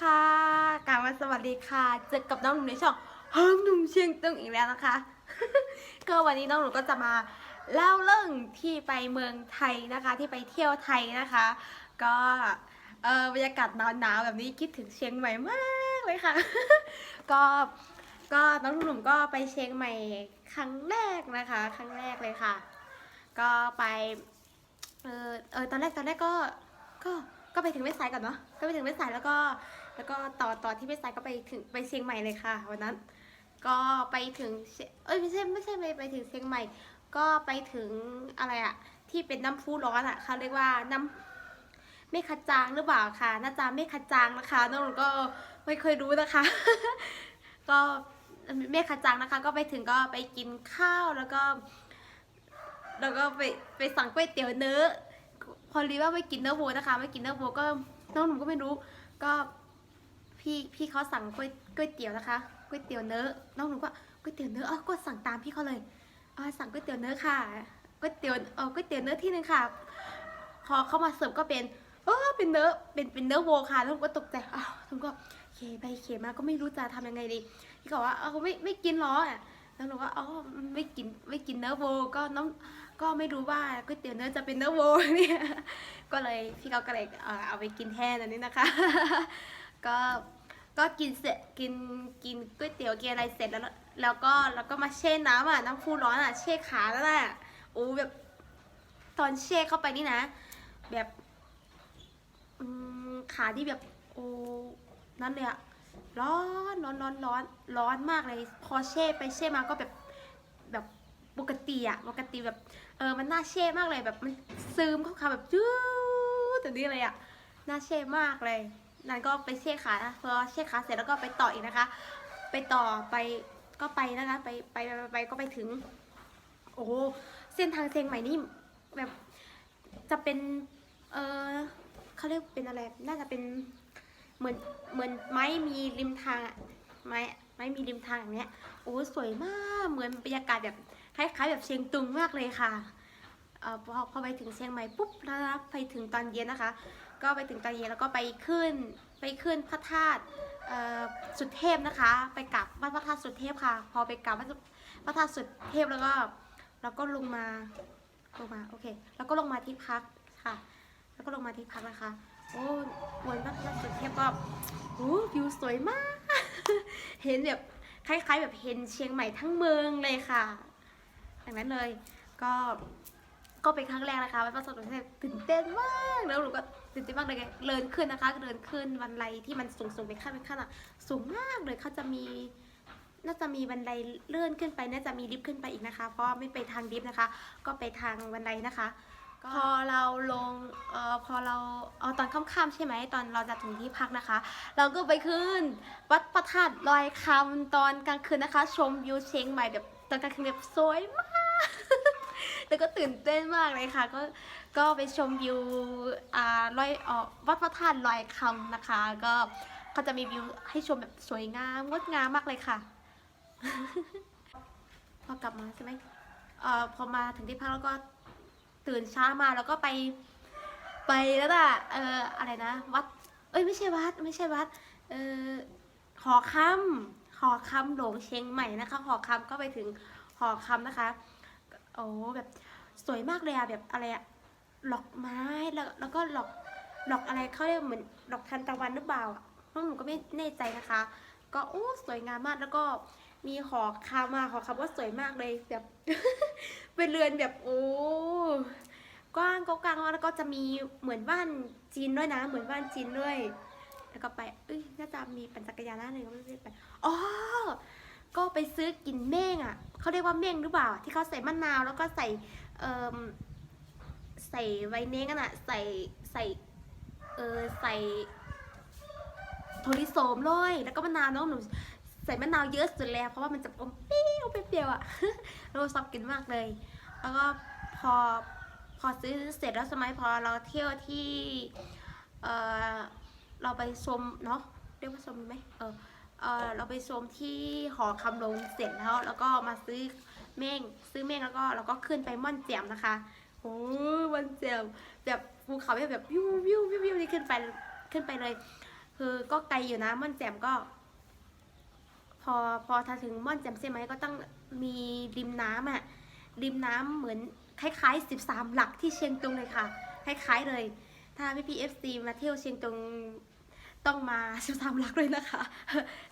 ค่ะกล่าวว่าสวัสดีค่ะ เจอกับน้องหนุ่มในช่องห้องหนุ่มเชียงตึงอีกแล้วนะคะ ก็วันนี้น้องหนุ่มก็จะมาเล่าเรื่องที่ไปเมืองไทยนะคะ ที่ไปเที่ยวไทยนะคะ ก็เออบรรยากาศหนาวๆแบบนี้คิดถึงเชียงใหม่มากเลยค่ะ ก็ก็น้องหนุ่มก็ไปเชียงใหม่ครั้งแรกนะคะ ครั้งแรกเลยค่ะ ก็ไปเออเออตอนแรกตอนแรกก็ก็ก็ไปถึงแม่สายก่อนเนาะ ก็ไปถึงแม่สายแล้วก็ แล้วก็ต่อต่อที่แม่สายก็ไปถึงไปเชียงใหม่เลยค่ะวันนั้น ก็ไปถึงเอ้ยไม่ใช่ไม่ใช่ไปไปถึงเชียงใหม่ ก็ไปถึงอะไรอะที่เป็นน้ำพุร้อนอะเขาเรียกว่าน้ำเมฆขจางหรือเปล่าค่ะน่าจะเมฆขจางนะคะน้องหนูก็ไม่เคยรู้นะคะ ก็เมฆขจางนะคะ ก็ไปถึงก็ไปกินข้าวแล้วก็ แล้วก็ไปไปสั่งก๋วยเตี๋ยวเนื้อพอรีว่าไม่กินเนื้อวัวนะคะไม่กินเนื้อวัวก็น้องหนุ่มก็ไม่รู้ก็ พี่พี่เขาสั่งก๋วยก๋วยเตี๋ยวนะคะก๋วยเตี๋ยวเนื้อน้องหนุ่มก็ก๋วยเตี๋ยวเนื้ออ๋อก็สั่งตามพี่เขาเลยอ่าสั่งก๋วยเตี๋ยวเนื้อค่ะก๋วยเตี๋ยวเออก๋วยเตี๋ยวเนื้อที่หนึ่งค่ะ พอเข้ามาเสิร์ฟก็เป็นเออเป็นเนื้อเป็นเป็นเนื้อวัวค่ะแล้วก็ตกใจอ้าวผมก็เคไปเคมาก็ไม่รู้จะทำยังไงดีพี่ก็บอกว่าเออไม่ไม่กินหรออะแล้วหนูก็อ๋อไม่กินไม่กินเนื้อวัวก็น้องก็ไม่รู้ว่าก๋วยเตี๋ยวเนื้อจะเป็นเนื้อโวเนี่ยก็เลยพี่เขาก็เลยเออเอาไปกินแทนอันนี้นะคะ ก็ก็กินเสร็จกินกินก๋วยเตี๋ยวกินอะไรเสร็จแล้ว แล้วก็แล้วก็มาแช่น้ำอะน้ำพุร้อนอะแช่ขาแล้วน่ะโอ้แบบตอนแช่เข้าไปนี่นะ แบบขาที่แบบโอ้นั่นเลยอะร้อนร้อนร้อนร้อนร้อนมากเลย พอแช่ไปแช่มาก็แบบแบบปกติอะปกติแบบเออมันน่าเช่มากเลยแบบมันซึมเข้าขาแบบจื้อแต่นี่เลยอะน่าเช่มากเลย นั่นก็ไปเช่ขานะพอเช่ขาเสร็จแล้วก็ไปต่ออีกนะคะ ไปต่อไปก็ไปนะคะไปไปไปไปก็ไปถึง โอ้เส้นทางเชียงใหม่นี่แบบจะเป็นเออเขาเรียกเป็นอะไร น่าจะเป็นเหมือนเหมือนไม้มีริมทางอะไม้ไม้มีริมทางอย่างเนี้ยโอ้สวยมากเหมือนบรรยากาศแบบคล้ายๆแบบเชียงตุงมากเลยค่ะเออพอพอไปถึงเชียงใหม่ปุ๊บนะคะไปถึงตอนเย็นนะคะ ก็ไปถึงตอนเยแล้วก็ไปขึ้นไปขึ้นพระธาตุสุดเทพนะคะ ไปกราบวัดพระธาตุสุดเทพค่ะ พอไปกราบวัดพระธาตุสุดเทพแล้วก็แล้วก็ลงมาลงมาโอเค แล้วก็ลงมาที่พักค่ะ แล้วก็ลงมาที่พักนะคะโอ้บนพระธาตุสุดเทพก็โอ้วิวสวยมาก เห็นแบบคล้ายๆแบบเห็นเชียงใหม่ทั้งเมืองเลยค่ะดังนั้นเลยก็ ก็เป็นครั้งแรกนะคะไปประสบความสำเร็จตื่นเต้นมากแล้วหนูก็ตื่นเต้นมากเลยไงเดินขึ้นนะคะ เดินขึ้นบันไดที่มันสูงสูงไปขั้นเป็นขั้นอะสูงมากเลยเขาจะมีน่าจะมีบันไดเลื่อนขึ้นไปน่าจะมีลิฟต์ขึ้นไปอีกนะคะ เพราะไม่ไปทางลิฟต์นะคะ ก็ไปทางบันไดนะคะพอเราลงเอ่อพอเราเอาตอนค่ำๆใช่ไหมตอนเราจะถึงที่พักนะคะ เราก็ไปขึ้น วัดพระธาตุลอยคำตอนกลางคืนนะคะ ชมวิวเชียงใหม่แบบตอนกลางคืนแบบสวยมาก แต่ก็ตื่นเต้นมากเลยค่ะ ก็ก็ไปชมวิวอ่าลอยเอ่อวัดพระธาตุลอยคำนะคะ ก็ก็จะมีวิวให้ชมแบบสวยงามงดงามมากเลยค่ะ พอกลับมาใช่ไหมเอ่อพอมาถึงที่พักแล้วก็ตื่นเช้ามาแล้วก็ไป ไปแล้วน่ะเอ่ออะไรนะวัด เอ้ยไม่ใช่วัด ไม่ใช่วัด เออหอคำหอคำหลวงเชียงใหม่นะคะหอคำก็ไปถึงหอคำนะคะ โอ้แบบสวยมากเลยอะแบบอะไรอะหลอกไม้แล้วแล้วก็หลอกหลอกอะไรเขาเรียกเหมือนหลอกทันตะวันหรือเปล่าอะเพราะหนูก็ไม่แน่ใจนะคะ ก็โอ้สวยงามมากแล้วก็มีหอคำมาหอคำว่าสวยมากเลยแบบ เป็นเรือนแบบโอ้กว้างก็กว้างแล้วก็จะมีเหมือนบ้านจีนด้วยนะ เหมือนบ้านจีนด้วย แล้วก็ไปเอ้ยน่าจะมีปั่นจักรยานหน้าหนึ่งก็ไม่ได้ไปอ๋อ ก็ไปซื้อกินเม่งอะเขาเรียกว่าเม่งหรือเปล่า ที่เขาใส่มะนาวแล้วก็ใส่เอ่อใส่ไวเน้งกันอะใส่ใส่เออใส่โทริโสมเลยแล้วก็มะนาวเน้องหนูใส่มะนาวเยอะสุดแล้ว เพราะว่ามันจะอมเปรี้ยวเปรี้ยวอะเราชอบกินมากเลย แล้วก็พอพอซื้อเสร็จแล้วสมัยพอเราเที่ยวที่เออเราไปชมเนาะเรียกว่าชมไหมเออ เออเราไปชมที่หอคำลงเสร็จแล้ว แล้วก็มาซื้อเม่งซื้อเม่งแล้วก็เราก็ขึ้นไปม่อนแจ่มนะคะโอ้ยม่อนแจ่มแบบภูเขาแบบแบบวิววิววิววิวนี่ขึ้นไปขึ้นไปเลย คือก็ไกลอยู่นะม่อนแจ่มก็ พอพอถ้าถึงม่อนแจ่มใช่ไหมก็ต้องมีริมน้ำอะริมน้ำเหมือนคล้ายๆ 13 หลักที่เชียงตุงเลยค่ะ คล้ายๆเลย ถ้าพี่พีเอฟซีมาเที่ยวเชียงตุง ต้องมา13หลักเลยนะคะ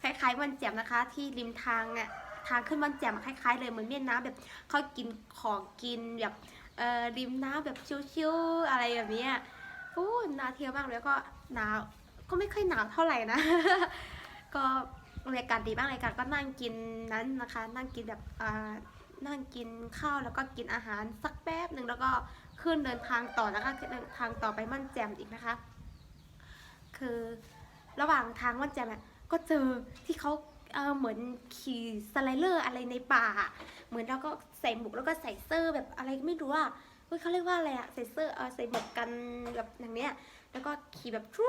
คล้ายๆม่นแจ่มนะคะ ที่ริมทางอะทางขึ้นม่นแจ่มคล้าย ๆ เลยเหมือนเมียนน้ำแบบเขากินของกินแบบเอ่อริมน้ำแบบชิวๆอะไรแบบนี้ยโอ้นาเที่ยวมากเลยแล้วก็หนาวก็ไม่ค่อยหนาวเท่าไหร่นะ ก็บรรยากาศดีมากเลยค่ะก็นั่งกินนั้นนะคะ นั่งกินแบบอ่านั่งกินข้าวแล้วก็กินอาหารสักแป๊บหนึ่งแล้วก็ขึ้นเดินทางต่อนะคะเดินทางต่อไปม่นแจ่มอีกนะคะ คือ ระหว่างทางม่อนแจ่มอะก็เจอที่เขาเเหมือนขี่สไลเดอร์อะไรในป่า เหมือนเราก็ใส่หมวกแล้วก็ใส่เสื้อแบบอะไรไม่รู้อะเฮ้ยเขาเรียกว่าอะไรอะใส่เสื้อเออใส่หมวกกันแบบอย่างเนี้ย แล้วก็ขี่แบบชู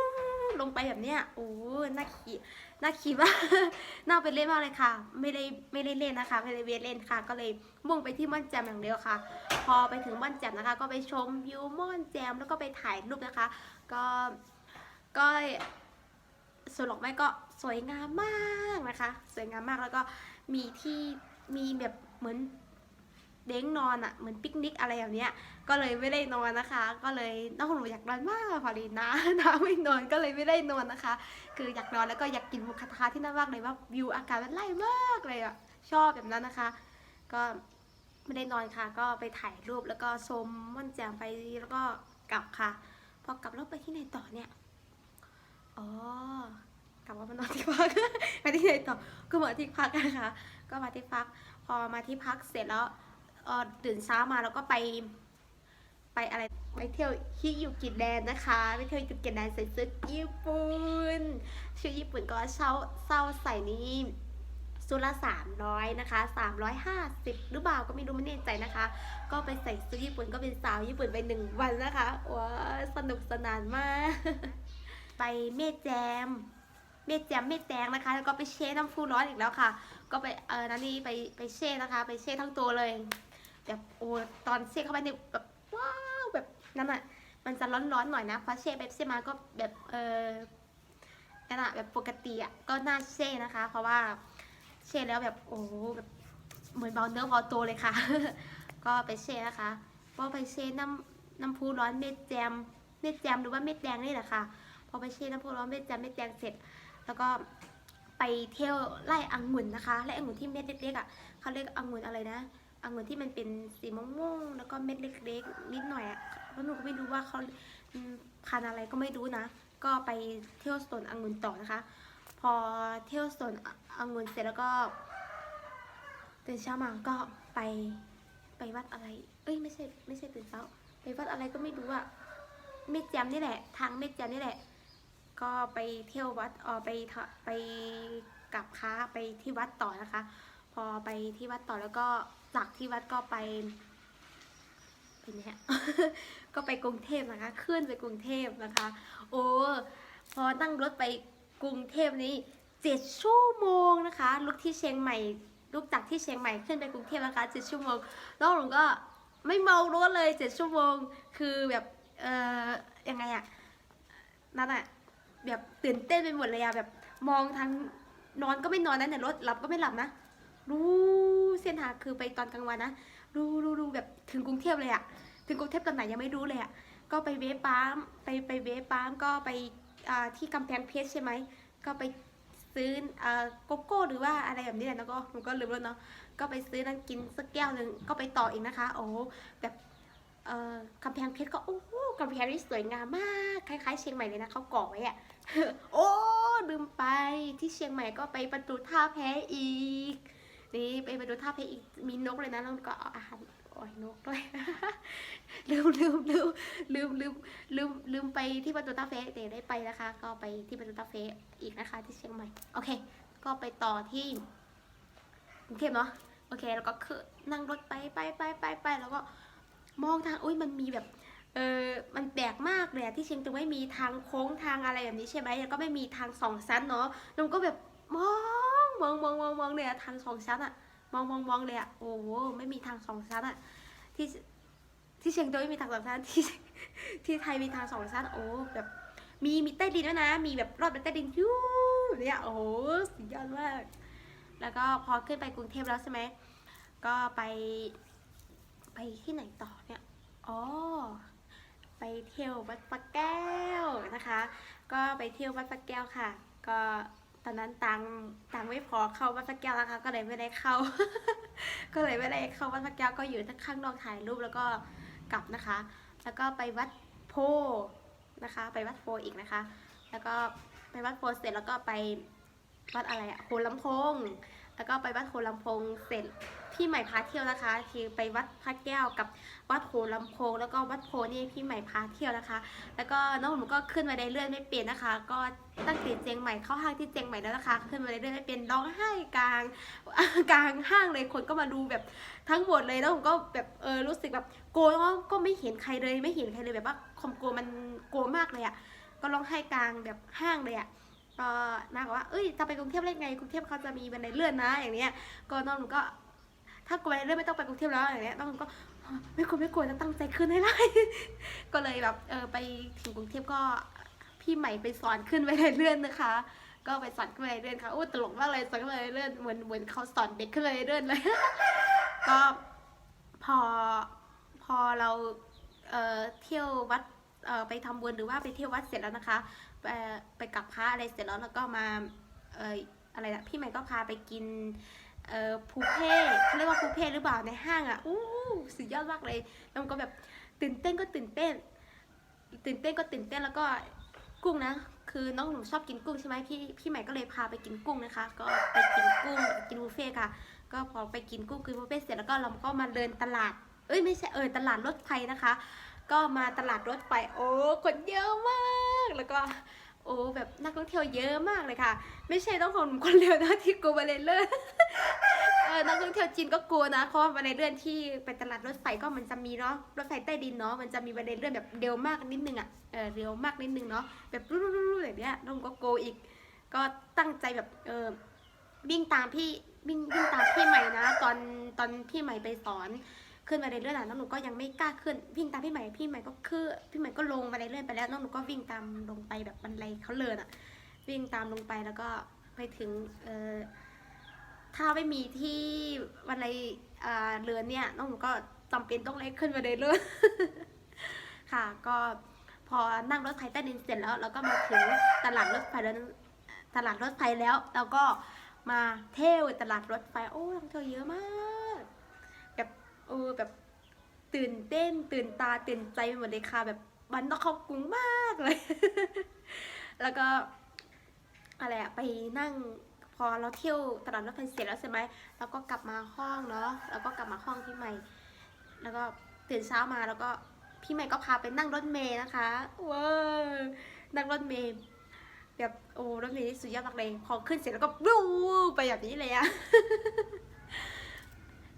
ลงไปแบบเนี้ยโอ้น่าขี่น่าขี่มากน่าไปเล่นมากเลยค่ะ ไม่ได้ไม่ได้เล่นนะคะ ไม่ได้เวทเล่นค่ะ ก็เลยมุ่งไปที่ม่อนแจมอย่างเดียวค่ะ พอไปถึงม่อนแจมนะคะ ก็ไปชมวิวม่อนแจมแล้วก็ไปถ่ายรูปนะคะ ก็ก็ สวนดอกไม้ก็สวยงามมากนะคะ สวยงามมากแล้วก็มีที่มีแบบเหมือนเด้งนอนอะ่ะเหมือนปิกนิกอะไรแบบเนี้ย ก็เลยไม่ได้นอนนะคะ ก็เลยน้องหนูอยากนอนมากพอดีนะน้าไม่นอนก็เลยไม่ได้นอนนะคะ คืออยากนอนแล้วก็อยากกินมูกระทะที่นั่นมากเลยว่าวิวอากาศมันไล่มากเลยอะชอบแบบนั้นนะคะ ก็ไม่ได้นอนค่ะ ก็ไปถ่ายรูปแล้วก็ชมม่อนแจ่มไปแล้วก็กลับค่ะ พอกลับแล้วไปที่ไหนต่อเนี่ย อ๋อกลับว่ามานอนที่พัก ไปที่ไหนต่อก็มาที่พักนะคะ ก็มาที่พัก พอมาที่พักเสร็จแล้วเออตื่นเช้ามาแล้วก็ไป ไปอะไรไปเที่ยวฮิยุกิแดนนะคะไปเที่ยวฮิยุกิแดนใส่ชุดญี่ปุ่นชุดญี่ปุ่นก็เช่าเช่าใส่นี้ชุดละสามร้อยนะคะสามร้อยห้าสิบหรือเปล่าก็ไม่รู้ไม่แน่ใจนะคะ ก็ไปใส่ชุดญี่ปุ่นก็เป็นสาวญี่ปุ่นไปหนึ่งวันนะคะว้าสนุกสนานมาก ไปเมแจม เมแจมเมแดงนะคะ แล้วก็ไปเช่น้ำพุร้อนอีกแล้วค่ะ ก็ไปเออนั่นนี่ไปไปเช่นะคะ ไปเช่ทั้งตัวเลยแบบโอ้ตอนเช่เข้าไปเนี่ยแบบว้าวแบบนั่นอะมันจะร้อนๆหน่อยนะเพราะเช่ไปเช่มาก็แบบเออนั่นอะแบบปกติอะก็น่าเช่นะคะ เพราะว่าเช่แล้วแบบโอ้แบบเหมือนเบาเนื้อเบาตัวเลยค่ะ ก็ไปเช่นะคะก็ไปเช่น้ำน้ำพุร้อนเม็ดแจมเม็ดแจมหรือว่าเม็ดแดงนี่แหละค่ะ พอไปเช่น้ำพุร้อนเม็ดแจมเม็ดแดงเสร็จ แล้วก็ไปเที่ยวไล่องุ่นนะคะไล่องุ่นที่เม็ดเล็กๆอะเขาเรียกองุ่นอะไรนะองุ่นที่มันเป็นสีม่วงๆแล้วก็เม็ดเล็กๆนิดหน่อยอะเพราะหนูก็ไม่รู้ว่าเขาพันอะไรก็ไม่รู้นะ ก็ไปเที่ยวสวนองุ่นต่อนะคะ พอเที่ยวสวนองุ่นเสร็จแล้วก็ตื่นเช้ามาก็ไปไปวัดอะไร เอ้ยไม่ใช่ไม่ใช่ตื่นเช้า ไปวัดอะไรก็ไม่รู้อะเม็ดแจมนี่แหละ ทางเม็ดแจมนี่แหละ ก็ไปเที่ยววัดเออไปทะไปกลับค้าไปที่วัดต่อนะคะ พอไปที่วัดต่อแล้วก็จากที่วัดก็ไปไปเนี่ยก็ไปกรุงเทพนะคะขึ้นไปกรุงเทพนะคะ โอ้พอนั่งรถไปกรุงเทพนี้เจ็ดชั่วโมงนะคะลุกที่เชียงใหม่ลุกจากที่เชียงใหม่ขึ้นไปกรุงเทพนะคะเจ็ดชั่วโมงแล้วหนูก็ไม่เมารถเลยเจ็ดชั่วโมง คือแบบเอ่อยังไงอะนั่นอะ แบบตื่นเต้นไปหมดเลยอะแบบมองทางนอนก็ไม่นอนนะในรถหลับก็ไม่หลับนะรู้เส้นทางคือไปตอนกลางวันนะรู้รู้รู้แบบถึงกรุงเทพเลยอะถึงกรุงเทพตอนไหนยังไม่รู้เลยอะก็ไปเวฟปั๊มไปไปเวฟปั๊มก็ไปที่กำแพงเพชรใช่ไหมก็ไปซื้อโกโก้หรือว่าอะไรแบบนี้แหละแล้วก็หนูก็ลืมแล้วเนาะก็ไปซื้อนั่นกินสักแก้วหนึ่งก็ไปต่ออีกนะคะ โอ้แบบกำแพงเพชรก็โอ้กำแพงนี่สวยงามมากคล้ายๆเชียงใหม่เลยนะเขาก่อไว้อะ โอ้ลืมไปที่เชียงใหม่ก็ไปประตูท่าแพอีก นี่ไปประตูท่าแพอีกมีนกเลยนะแล้วก็เอาอาหารโอ้ยนกด้วยลืมลืมลืมลืมลืมลืมลืมไปที่ประตูท่าแพแต่ได้ไปนะคะ ก็ไปที่ประตูท่าแพอีกนะคะ ที่เชียงใหม่โอเค ก็ไปต่อที่กรุงเทพเนาะโอเค แล้วก็คือนั่งรถไปไปไปไปไปแล้วก็มองทางอุ้ยมันมีแบบ เออมันแปลกมากเลยอะที่เชียงตุงไม่มีทางโค้งทางอะไรแบบนี้ใช่ไหมแล้วก็ไม่มีทางสองชั้นเนาะแล้วมันก็แบบมองมองมองมองมองเลยอะทางสองชั้นอะมองมองมองเลยอะโอ้โหไม่มีทางสองชั้นอะที่ที่เชียงตุงไม่มีทางสองชั้นที่ที่ไทยมีทางสองชั้นโอ้แบบมีมีใต้ดินด้วยนะ มีแบบรอดไปใต้ดินยูเนี่ยโอ้โหสุดยอดมากแล้วก็พอขึ้นไปกรุงเทพแล้วใช่ไหมก็ไป ไปที่ไหนต่อเนี่ยอ๋อ ไปเที่ยววัดพระแก้วนะคะ ก็ไปเที่ยววัดพระแก้วค่ะ ก็ตอนนั้นตังตังไม่พอเข้าวัดพระแก้วนะคะก็เลยไม่ได้เข้า ก็เลยไม่ได้เข้าวัดพระแก้วก็อยู่ทั้งข้างนอกถ่ายรูปแล้วก็กลับนะคะ แล้วก็ไปวัดโพนะคะ ไปวัดโพอีกนะคะ แล้วก็ไปวัดโพเสร็จแล้วก็ไปวัดอะไรอะโหลำโพง แล้วก็ไปวัดโหลำโพงเสร็จพี่ใหม่พาเที่ยวนะคะคือไปวัดพระแก้วกับวัดโหลำโพงแล้วก็วัดโพนี่พี่ใหม่พาเที่ยวนะคะ แล้วก็น้องหนูก็ขึ้นมาได้เรื่อยไม่เปลี่ยนนะคะ ก็ตั้งแต่เจียงใหม่เข้าห้างที่เจียงใหม่แล้วนะคะ ขึ้นมาได้เรื่อยไม่เปลี่ยนร้องไห้กลางกลางห้างเลยคนก็มาดูแบบทั้งหมดเลยแล้วผมก็แบบเออรู้สึกแบบโกลัวแล้วก็ไม่เห็นใครเลยไม่เห็นใครเลยแบบว่าความกลัวมันกลัวมากเลยอะก็ร้องไห้กลางแบบห้างเลยอะ ก็นางบอกว่าเอ้ยจะไปกรุงเทพได้ไงกรุงเทพเขาจะมีบันไดเลื่อนนะ อย่างเนี้ยก็น้องหนูก็ ถ้ากลัวบันไดเลื่อนไม่ต้องไปกรุงเทพแล้วอย่างเนี้ยน้องหนูก็ไม่กลัวไม่กลัวจะตั้งใจขึ้นให้ได้ก็เลยแบบเออไปถึงกรุงเทพก็พี่ใหม่ไปสอนขึ้นไปเรื่อยๆนะคะ ก็ไปสอนขึ้นไปเรื่อยๆค่ะอู้ตลกมากเลยสอนขึ้นไปเรื่อยๆเหมือนเหมือนเขาสอนเด็กขึ้นไปเรื่อยๆเลย ก็พอพอเราเอ่อเที่ยววัดเอ่อไปทำบุญหรือว่าไปเที่ยววัดเสร็จแล้วนะคะ ไปไปกับพระอะไรเสร็จแล้วแล้วก็มาเอออะไรนะพี่ใหม่ก็พาไปกินเออภูเพ่เขาเรียกว่าภูเพ่หรือเปล่าในห้างอะอู้สุดยอดมากเลยแล้วมันก็แบบตื่นเต้นก็ตื่นเต้น ตื่นเต้นก็ตื่นเต้นแล้วก็กุ้งนะ คือน้องหนูชอบกินกุ้งใช่ไหมพี่พี่ใหม่ก็เลยพาไปกินกุ้งนะคะ ก็ไปกินกุ้งกินบุฟเฟ่ค่ะ ก็พอไปกินกุ้งกินบุฟเฟ่เสร็จแล้วก็เราก็มาเดินตลาด เอ้ยไม่ใช่เออตลาดรถไฟนะคะ ก็มาตลาดรถไฟโอ้คนเยอะมาก แล้วก็โอ้แบบนักท่องเที่ยวเยอะมากเลยค่ะ ไม่ใช่ต้องคนคนเดียวนะที่กลัวบันไดเลื่อนเออนักท่องเที่ยวจีนก็กลัวนะเพราะว่าบันเลื่อนที่ไปตลาดรถไฟก็มันจะมีเนาะรถไฟใต้ดินเนาะมันจะมีบันไดเลื่อนแบบเร็วมากนิดนึงอะ่ะเออเร็วมากนิดนึงเนาะแบบรูๆๆแบบเนี้ยน้องก็โกลัวอีก ก็ตั้งใจแบบเออวิ่งตามพี่วิ่งวิ่งตามพี่ใหม่นะ ตอนตอนพี่ใหม่ไปสอน ขึ้นบันไดเลื่อนอะน้องหนูก็ยังไม่กล้าขึ้นวิ่งตามพี่ใหม่พี่ใหม่ก็คือพี่ใหม่ก็ลงบันไดเลื่อนไปแล้วน้องหนูก็วิ่งตามลงไปแบบบันไดเขาเลินอะ วิ่งตามลงไปแล้วก็ไปถึงเออถ้าไม่มีที่วันไรอ่าเรือนเนี่ยน้องหนูก็จำเป็นต้องเล็กขึ้นมาเลยเลยค่ะ ก็พอนั่งรถไฟใต้ดินเสร็จแล้วเราก็มาถึงตลาดรถไฟแล้วตลาดรถไฟแล้วเราก็มาเที่ยวตลาดรถไฟโอ้นักท่องเที่ยวเยอะมาก ออแบบตื่นเต้น ตื่นตาตื่นใจไปหมดเลยค่ะ แบบมันต้องข้ากรุงมากเลย แล้วก็อะไรอะไปนั่งพอเราเที่ยวตลาดรถไฟเสร็จแล้วใช่ไหมเราก็กลับมาห้องเนาะแล้วก็กลับมาห้องพี่ใหม่ แล้วก็ตื่นเช้ามาแล้วก็พี่ใหม่ก็พาไปนั่งรถเมล์นะคะว้าวนั่งรถเมล์แบบโอ้รถเมล์นี่สุดยอดมากเลยพอขึ้นเสร็จแล้วก็บูไปแบบนี้เลยอะ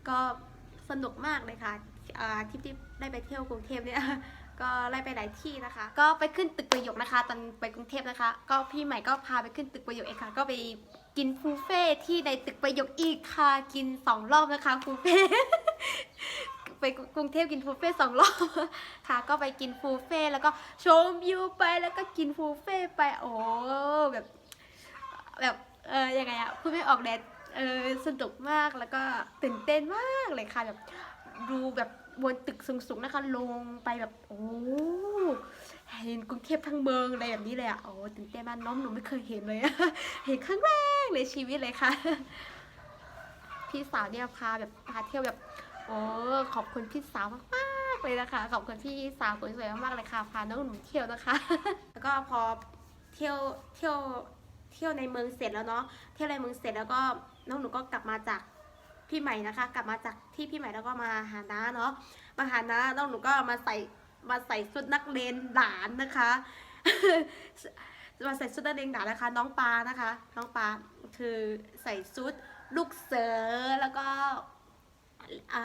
ก็ สนุกมากเลยค่ะทริปที่ได้ไปเที่ยวกรุงเทพเนี่ยก็ไล่ไปหลายที่นะคะ ก็ไปขึ้นตึกประโยคนะคะ ตอนไปกรุงเทพนะคะ ก็พี่ใหม่ก็พาไปขึ้นตึกประโยคเองค่ะ ก็ไปกินฟูเฟ่ที่ในตึกประโยคอีกค่ะ กินสองรอบนะคะฟูเฟ่ไปกรุงเทพกินฟูเฟ่สองรอบค่ะ ก็ไปกินฟูเฟ่แล้วก็ชมวิวไปแล้วก็กินฟูเฟ่ไปโอ้แบบแบบเออยังไงอะพูดไม่ออกแดด เออสนุกมากแล้วก็ตื่นเต้นมากเลยค่ะแบบดูแบบบนตึกสูงๆนะคะ ลงไปแบบโอ้เห็นกรุงเทพทั้งเมืองอะไรแบบนี้เลยอะโอ้ตื่นเต้นมากน้องหนูไม่เคยเห็นเลยเห็นครั้งแรกในชีวิตเลยค่ะ พี่สาวเนี่ยพาแบบพาเที่ยวแบบโอ้ขอบคุณพี่สาวมากๆเลยนะคะ ขอบคุณพี่สาวสวยๆมากๆเลยค่ะพาน้องหนูเที่ยวนะคะ แล้วก็พอเที่ยวเที่ยวเที่ยวในเมืองเสร็จแล้วเนาะเที่ยวในเมืองเสร็จแล้วก็ น้องหนูก็กลับมาจากพี่ใหม่นะคะ กลับมาจากที่พี่ใหม่แล้วก็มาหาน้าเนาะมาหาน้าน้องหนูก็มาใส่มาใส่ชุดนักเรียนหลานนะคะมาใส่ชุดนักเรียนหลานนะคะ น้องปานะคะ น้องปาคือใส่ชุดลูกเสือแล้วก็อา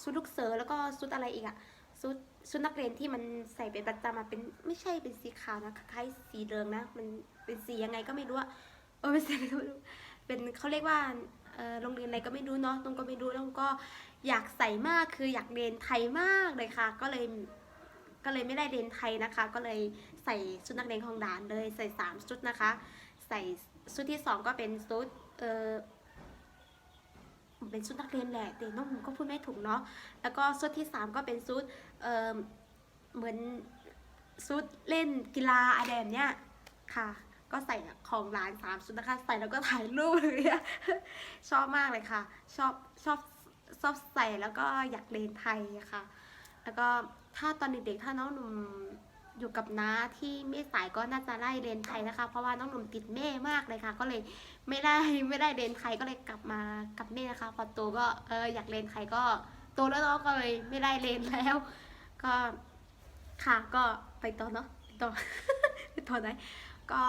ชุดลูกเสือแล้วก็ชุดอะไรอีกอะชุดชุดนักเรียนที่มันใส่เป็นประจำอะเป็นไม่ใช่เป็นสีขาวนะคล้ายสีเหลืองนะมันเป็นสียังไงก็ไม่รู้อะเออเป็นสีอะไรก็ไม่รู้ เป็นเขาเรียกว่าโรงเรียนอะไรก็ไม่รู้เนาะตรงก็ไม่รู้แล้วก็อยากใส่มากคืออยากเรียนไทยมากเลยค่ะ ก็เลยก็เลยไม่ได้เรียนไทยนะคะ ก็เลยใส่ชุดนักเรียนของด่านเลยใส่สามชุดนะคะ ใส่ชุดที่สองก็เป็นชุดเออเป็นชุดนักเรียนแหละแต่น้องผมก็พูดไม่ถูกเนาะแล้วก็ชุดที่สามก็เป็นชุดเออเหมือนชุดเล่นกีฬาอะไรแบบเนี้ยค่ะ ก็ใส่ของร้านสามชุดนะคะ ใส่แล้วก็ถ่ายรูปเลยอะชอบมากเลยค่ะ ชอบชอบชอบใส่แล้วก็อยากเรียนไทยค่ะ แล้วก็ถ้าตอนเด็กๆถ้าน้องหนุ่มอยู่กับน้าที่ไม่สายก็น่าจะไล่เรียนไทยนะคะ เพราะว่าน้องหนุ่มติดแม่มากเลยค่ะ ก็เลยไม่ได้ไม่ได้เรียนไทยก็เลยกลับมากับแม่นะคะ พอโตก็เอออยากเรียนไทยก็โตแล้วเนาะก็เลยไม่ได้เรียนแล้ว ก็ค่ะก็ไปต่อเนาะไปต่อไปต่อไหน ก็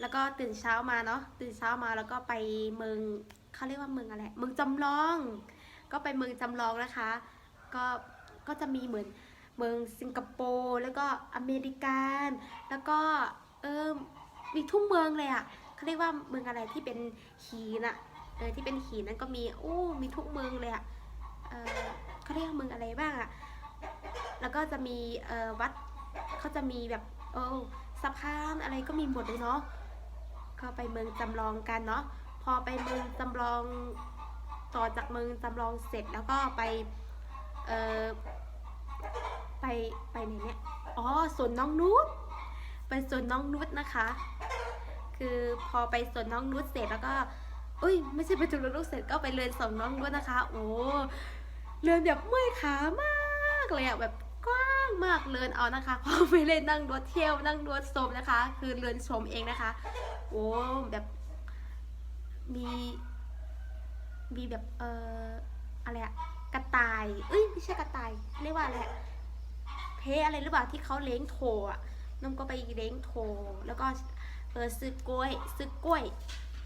แล้วก็ตื่นเช้ามาเนาะตื่นเช้ามาแล้วก็ไปเมืองเขาเรียกว่าเมืองอะไรเมืองจำลอง ก็ไปเมืองจำลองนะคะ ก็ก็จะมีเหมือนเมืองสิงคโปร์แล้วก็อเมริกันแล้วก็เออมีทุ่งเมืองเลยอะ่ะเขาเรียกว่าเมืองอะไรที่เป็นหินอะเออที่เป็นหินนั้นก็มีโอ้มีทุกเมืองเลยอะ่ะเออเขาเรียกเมืองอะไรบ้างอะ่ะแล้วก็จะมีเออวัดเขาจะมีแบบโอ้ สะพานอะไรก็มีหมดเลยเนาะก็ไปเมืองจำลองกันเนาะพอไปเมืองจำลองต่อจากเมืองจำลองเสร็จแล้วก็ไปเออไปไปไหนเนี่ยอ๋อสวนน้องนุชไปสวนน้องนุชนะคะ คือพอไปสวนน้องนุชเสร็จแล้วก็เอ้ยไม่ใช่ไปสวนน้องนุชเสร็จก็ไปเรียนสวนน้องนุชนะคะ โอ้เรียนแบบเมื่อยขามากเลยอะแบบกว้าง มากเรียนเอานะคะพอไปเล่นนั่งรถเที่ยวนั่งรถชมนะคะ คือเรียนชมเองนะคะ โอ้แบบมีมีแบบเอ่ออะไรอะกระต่ายเอ้ยไม่ใช่กระต่ายเรียกว่าอะไรเพอะไรหรือเปล่าที่เขาเล้งโถอะน้องก็ไปเล้งโถแล้วก็เออซื้อกล้วยซื้อกล้วย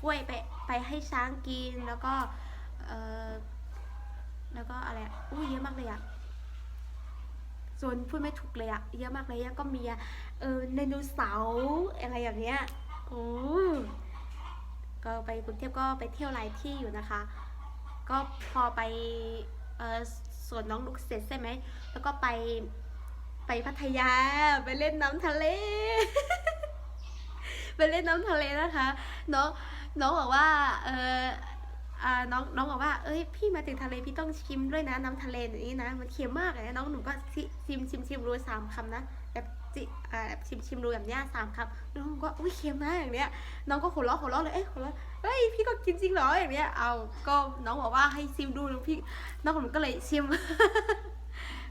กล้วยไปไปให้ช้างกินแล้วก็เออแล้วก็อะไรอะอุ้ยเยอะมากเลยอะ ส่วนพูดไม่ถูกเลยอะเยอะมากเลยอะก็มีอะเออไดโนเสาร์อะไรอย่างเงี้ยโอ้ก็ไปกรุงเทพก็ไปเที่ยวหลายที่อยู่นะคะ ก็พอไปเอ่อสวนน้องลุกเสร็จใช่ไหมแล้วก็ไปไปพัทยาไปเล่นน้ำทะเล ไปเล่นน้ำทะเลนะคะ น้องน้องบอกว่าเอออ่า น้องน้องบอกว่าเอ้ยพี่มาถึงทะเลพี่ต้องชิมด้วยนะน้ำทะเลอย่างนี้นะ มันเค็มมากเลยนะน้องหนูก็ชิชมชิมชิมรู้สามคำนะแบบจิแบบชิมชิมรู้แบบเนี้ยสามคำน้องก็อุ้ยเค็มนะอย่างเนี้ยน้องก็หัวเราะหัวเราะเลยเอ๊ะหัวเราะเฮ้ยพี่ก็กินจริงเหรออย่างเนี้ยเอาก็น้องบอกว่าให้ชิมดูแล้วพี่น้องผมก็เลยชิม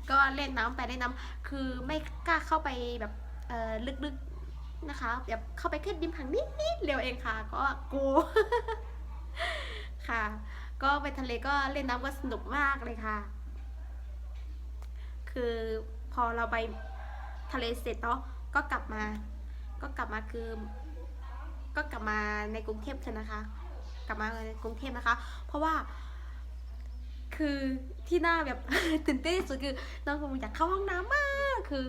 ก็เล่นน้ำไปเล่นน้ำคือไม่กล้าเข้าไปแบบเออลึกๆนะคะแบบเข้าไปแค่ดิมผังนิดๆเร็วเองค่ะ ก็กลัว ค่ะ ก็ไปทะเลก็เล่นน้ำก็สนุกมากเลยค่ะ คือพอเราไปทะเลเสร็จเนาะก็กลับมา ก็กลับมาคือ ก็กลับมาในกรุงเทพเถอะนะคะ กลับมาในกรุงเทพนะคะ เพราะว่าคือที่หน้าแบบตื่นเต้นที่สุดคือน้องคงอยากเข้าห้องน้ำมากคือ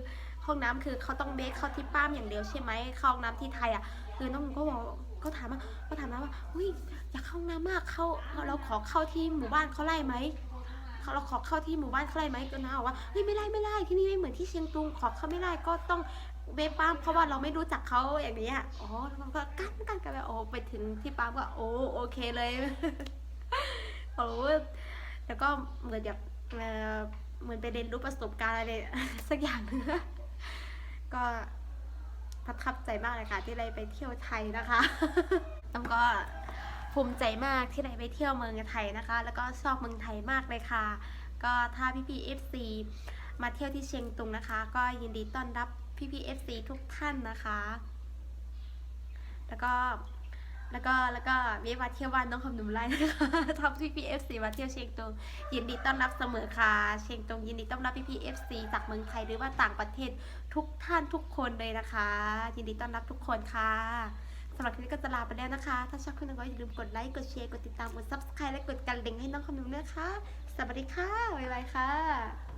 ห้องน้ำคือเขาต้องเบสเข้าที่ป้ามอย่างเดียวใช่ไหมเข้าห้องน้ำที่ไทยอะ คือน้องก็บอกก็ถามว่าก็ถามนะว่าอุ้ยอยากเข้าน้ำมากเข้าเราขอเข้าที่หมู่บ้านเขาไล่ไหมเราขอเข้าที่หมู่บ้านเขาไล่ไหมก็น้าบอกว่าเฮ้ยไม่ได้ไม่ได้ที่นี่ไม่เหมือนที่เชียงตุงขอเข้าไม่ได้ก็ต้องเบป้ามเพราะว่าเราไม่รู้จักเขาอย่างนี้ยอ๋อแล้วก็กันกันกันไปโอ้ไปถึงที่ป้ามก็โอ้โอเคเลยโอ้แล้วก็เหมือนแบบเออเหมือนไปเรียนรู้ประสบการณ์อะไรสักอย่างนึงก็ ประทับใจมากเลยค่ะ ที่ได้ไปเที่ยวไทยนะคะแล้วก็ภูมิใจมากที่ได้ไปเที่ยวเมืองไทยนะคะ แล้วก็ชอบเมืองไทยมากเลยค่ะ ก็ถ้าพี่พีเอฟซีมาเที่ยวที่เชียงตุงนะคะ ก็ยินดีต้อนรับพี่พีเอฟซีทุกท่านนะคะ แล้วก็ แล้วก็แล้วก็มีมาเที่ยวบ้านน้องคำหนุ่มไล่นะคะทำพี่พีเอฟซีมาเที่ยวเชียงตุงยินดีต้อนรับเสมอค่ะ เชียงตุงยินดีต้อนรับพี่พีเอฟซีจากเมืองไทยหรือว่าต่างประเทศทุกท่านทุกคนเลยนะคะ ยินดีต้อนรับทุกคนค่ะสำหรับคลิปนี้ก็จะลาไปแล้วนะคะ ถ้าชอบคลิปนี้ก็อย่าลืมกดไลค์ กดแชร์ กดติดตาม กด subscribe และกดกระดิ่งให้น้องคำนุ่มด้วยนะคะ สวัสดีค่ะ บ๊ายบายค่ะ